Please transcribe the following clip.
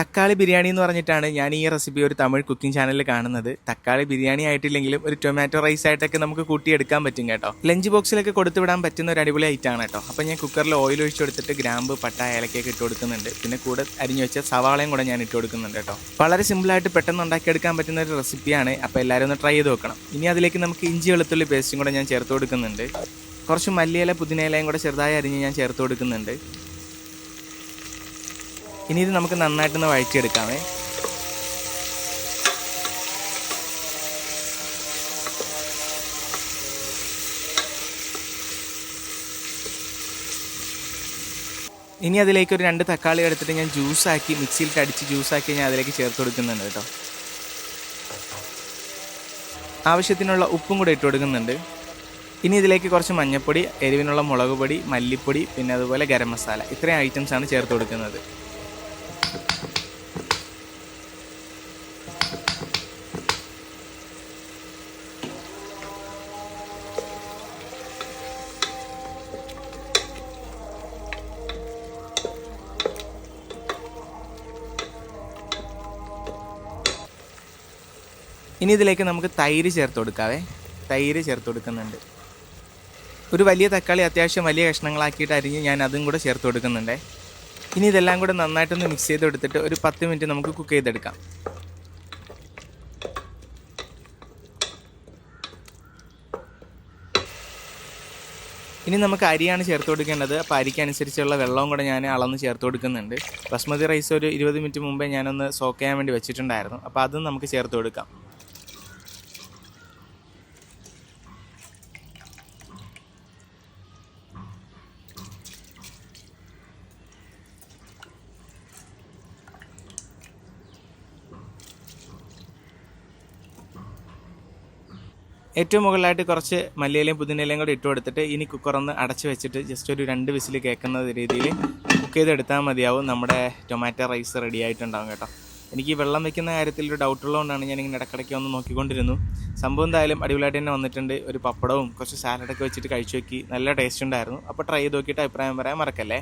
തക്കാളി ബിരിയാണി എന്ന് പറഞ്ഞിട്ടാണ് ഞാൻ ഈ റെസിപ്പി ഒരു തമിഴ് കുക്കിംഗ് ചാനലിൽ കാണുന്നത്. തക്കാളി ബിരിയാണി ആയിട്ടില്ലെങ്കിലും ഒരു ടൊമാറ്റോ റൈസ് ആയിട്ടൊക്കെ നമുക്ക് കൂട്ടിയെടുക്കാൻ പറ്റും കേട്ടോ. ലഞ്ച് ബോക്സിലൊക്കെ കൊടുത്തു വിടാൻ പറ്റുന്ന ഒരു അടിപൊളി ഐറ്റം ആണ് കേട്ടോ. അപ്പോൾ ഞാൻ കുക്കറിൽ ഓയിൽ ഒഴിച്ച് കൊടുത്തിട്ട് ഗ്രാമ്പ് പട്ട ഏലക്കൊക്കെ ഇട്ട് കൊടുക്കുന്നുണ്ട്. പിന്നെ കൂടെ അരിഞ്ഞു വെച്ച സവാളയും കൂടെ ഞാൻ ഇട്ട് കൊടുക്കുന്നുണ്ട് കേട്ടോ. വളരെ സിമ്പിളായിട്ട് പെട്ടെന്ന് ഉണ്ടാക്കിയെടുക്കാൻ പറ്റുന്ന ഒരു റെസിപ്പിയാണ് അപ്പോൾ എല്ലാവരും ഒന്ന് ട്രൈ ചെയ്ത് നോക്കണം. ഇനി അതിലേക്ക് നമുക്ക് ഇഞ്ചി വെളുത്തുള്ളി പേസ്റ്റും കൂടെ ഞാൻ ചേർത്ത് കൊടുക്കുന്നുണ്ട്. കുറച്ച് മല്ലിയില പുതിനയിലയും കൂടെ ചെറുതായി അരിഞ്ഞ് ഞാൻ ചേർത്ത് കൊടുക്കുന്നുണ്ട്. ഇനി ഇത് നമുക്ക് നന്നായിട്ടൊന്ന് വഴറ്റിയെടുക്കാമേ. ഇനി അതിലേക്ക് ഒരു രണ്ട് തക്കാളി എടുത്തിട്ട് ഞാൻ ജ്യൂസാക്കി മിക്സിയിലിട്ട് അടിച്ച് ജ്യൂസാക്കി ഞാൻ അതിലേക്ക് ചേർത്ത് കൊടുക്കുന്നുണ്ട് കേട്ടോ. ആവശ്യത്തിനുള്ള ഉപ്പും കൂടെ ഇട്ട് കൊടുക്കുന്നുണ്ട്. ഇനി ഇതിലേക്ക് കുറച്ച് മഞ്ഞൾപ്പൊടി എരിവിനുള്ള മുളക് പൊടി മല്ലിപ്പൊടി പിന്നെ അതുപോലെ ഗരം മസാല. ഇത്രയും ഐറ്റംസ് ആണ് ചേർത്ത് കൊടുക്കുന്നത്. ഇനി ഇതിലേക്ക് നമുക്ക് തൈര് ചേർത്ത് കൊടുക്കാവേ. തൈര് ചേർത്ത് കൊടുക്കുന്നുണ്ട്. ഒരു വലിയ തക്കാളി അത്യാവശ്യം വലിയ കഷ്ണങ്ങളാക്കിയിട്ട് അരിഞ്ഞ് ഞാൻ അതും കൂടെ ചേർത്ത് കൊടുക്കുന്നുണ്ട്. ഇനി ഇതെല്ലാം കൂടെ നന്നായിട്ടൊന്ന് മിക്സ് ചെയ്ത് എടുത്തിട്ട് ഒരു പത്ത് മിനിറ്റ് നമുക്ക് കുക്ക് ചെയ്തെടുക്കാം. ഇനി നമുക്ക് അരിയാണ് ചേർത്ത് കൊടുക്കേണ്ടത്. അപ്പോൾ അരിക്കനുസരിച്ചുള്ള വെള്ളവും കൂടെ ഞാൻ അളന്ന് ചേർത്ത് കൊടുക്കുന്നുണ്ട്. ബസ്മതി റൈസ് ഒരു ഇരുപത് മിനിറ്റ് മുമ്പേ ഞാനൊന്ന് സോക്ക് ചെയ്യാൻ വേണ്ടി വെച്ചിട്ടുണ്ടായിരുന്നു. അപ്പോൾ അതും നമുക്ക് ചേർത്ത് കൊടുക്കാം. ഏറ്റവും മുകളിലായിട്ട് കുറച്ച് മല്ലിയിലയും പുതിനയിലയും കൂടി ഇട്ട് കൊടുത്തിട്ട് ഇനി കുക്കർ ഒന്ന് അടച്ച് വെച്ചിട്ട് ജസ്റ്റ് ഒരു രണ്ട് വിസിൽ കേൾക്കുന്ന രീതിയിൽ കുക്ക് ചെയ്തെടുത്താൽ മതിയാവും. നമ്മുടെ ടൊമാറ്റോ റൈസ് റെഡി ആയിട്ടുണ്ടാവും കേട്ടോ. എനിക്ക് വെള്ളം വെക്കുന്ന കാര്യത്തിൽ ഒരു ഡൗട്ട് ഉള്ളതുകൊണ്ടാണ് ഞാൻ ഇങ്ങനെ ഇടക്കിടയ്ക്ക് ഒന്ന് നോക്കിക്കൊണ്ടിരുന്നു. സംഭവം എന്തായാലും അടിപൊളിയായിട്ട് തന്നെ വന്നിട്ടുണ്ട്. ഒരു പപ്പടവും കുറച്ച് സാലഡൊക്കെ വെച്ചിട്ട് കഴിച്ചു നോക്കി. നല്ല ടേസ്റ്റ് ഉണ്ടായിരുന്നു. അപ്പോൾ ട്രൈ ചെയ്ത് നോക്കിയിട്ട് അഭിപ്രായം പറയാൻ മറക്കല്ലേ?